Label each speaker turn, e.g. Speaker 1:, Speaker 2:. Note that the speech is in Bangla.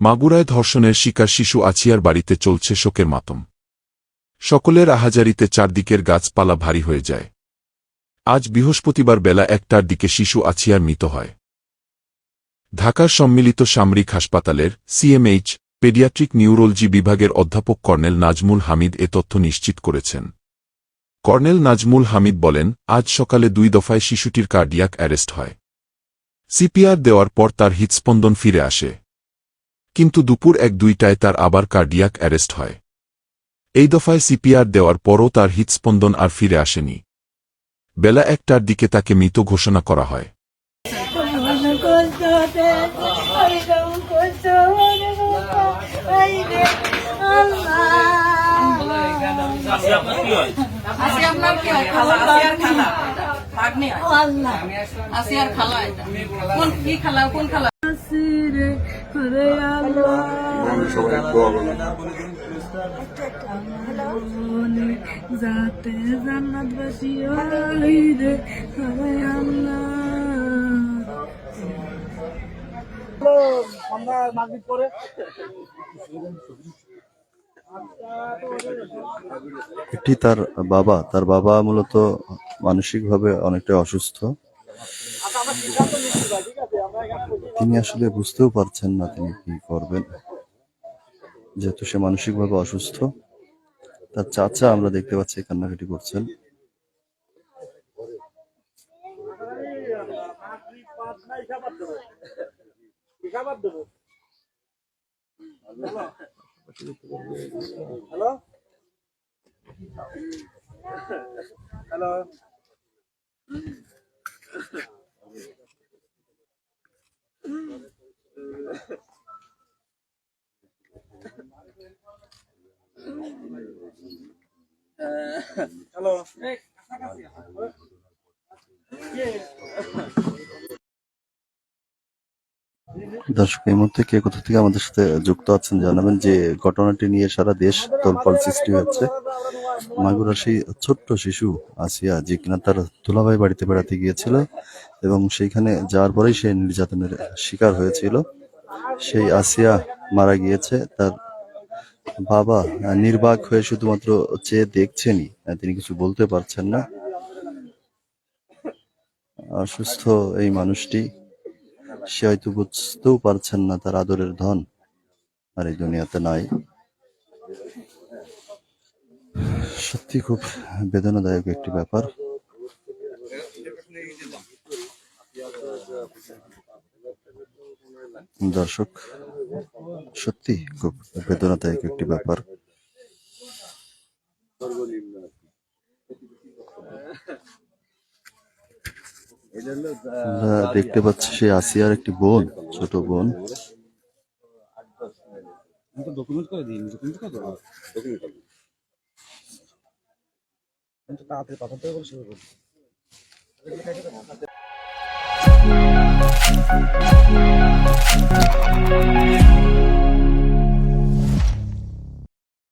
Speaker 1: মাগুরায় ধর্ষণের শিকার শিশু আছিয়ার বাড়িতে চলছে শোকের মাতম। সকলের আহাজারিতে চারদিকের গাছপালা ভারী হয়ে যায়। আজ বৃহস্পতিবার বেলা একটার দিকে শিশু আছিয়ার মৃত হয়। ঢাকার সম্মিলিত সামরিক হাসপাতালের সিএমএইচ পেডিয়াট্রিক নিউরোলজি বিভাগের অধ্যাপক কর্নেল নাজমুল হামিদ এ তথ্য নিশ্চিত করেছেন। কর্নেল নাজমুল হামিদ বলেন, আজ সকালে দুই দফায় শিশুটির কার্ডিয়াক অ্যারেস্ট হয়। সিপিআর দেওয়ার পর তার হৃৎস্পন্দন ফিরে আসে। কিন্তু দুপুর এক দুইটায় তার আবার কার্ডিয়াক অ্যারেস্ট হয়। এই দফায় সিপিআর দেওয়ার পরও তার হৃৎস্পন্দন আর ফিরে আসেনি। বেলা একটার দিকে তাকে মৃত ঘোষণা করা হয়।
Speaker 2: হয়?
Speaker 3: ভাগ্নি
Speaker 4: আল্লাহ।
Speaker 3: আসিয়ার খালা এটা। কোন কি খালা কোন খালা?
Speaker 4: মনে যাতে জান্নাত বাসি হই রে রে আল্লাহ
Speaker 5: এটি তার বাবা। তার বাবা মূলত মানসিকভাবে অনেকটা অসুস্থ। তিনি আসলে বুঝতেও পারছেন না তিনি কি করবেন। যেহেতু সে মানসিকভাবে অসুস্থ, তার চাচা আমরা দেখতে পাচ্ছি কান্নাকাটি করছেন। Hello? Hello? Hello? Hey, yeah. দর্শক, এই মুহূর্তে কে কোথা থেকে আমাদের সাথে যুক্ত আছেন জানাবেন যে ঘটনাটি নিয়ে সারা দেশ তোলপাড় সৃষ্টি হচ্ছে মাগুরার সেই ছোট্ট শিশু আসিয়া যে কিনা তার দুলাভাই বাড়িতে বেড়াতে গিয়েছিল এবং সেইখানে যাওয়ার পরেই সে নির্যাতনের শিকার হয়েছিল। সেই আসিয়া মারা গিয়েছে। তার বাবা নির্বাক হয়ে শুধুমাত্র চেয়ে দেখছেনই, তিনি কিছু বলতে পারছেন না। অসুস্থ এই মানুষটি সে হয়তো বুঝতেও পারছেন না তার আদরের ধন, আর এই দুনিয়াতে নাই। সত্যি খুব বেদনাদায়ক একটি ব্যাপার। দর্শক, সত্যি খুব বেদনাদায়ক একটি ব্যাপার। আমরা দেখতে পাচ্ছি সেই আসিয়ার একটি বোন ছোট বোন।
Speaker 6: তাড়াতাড়ি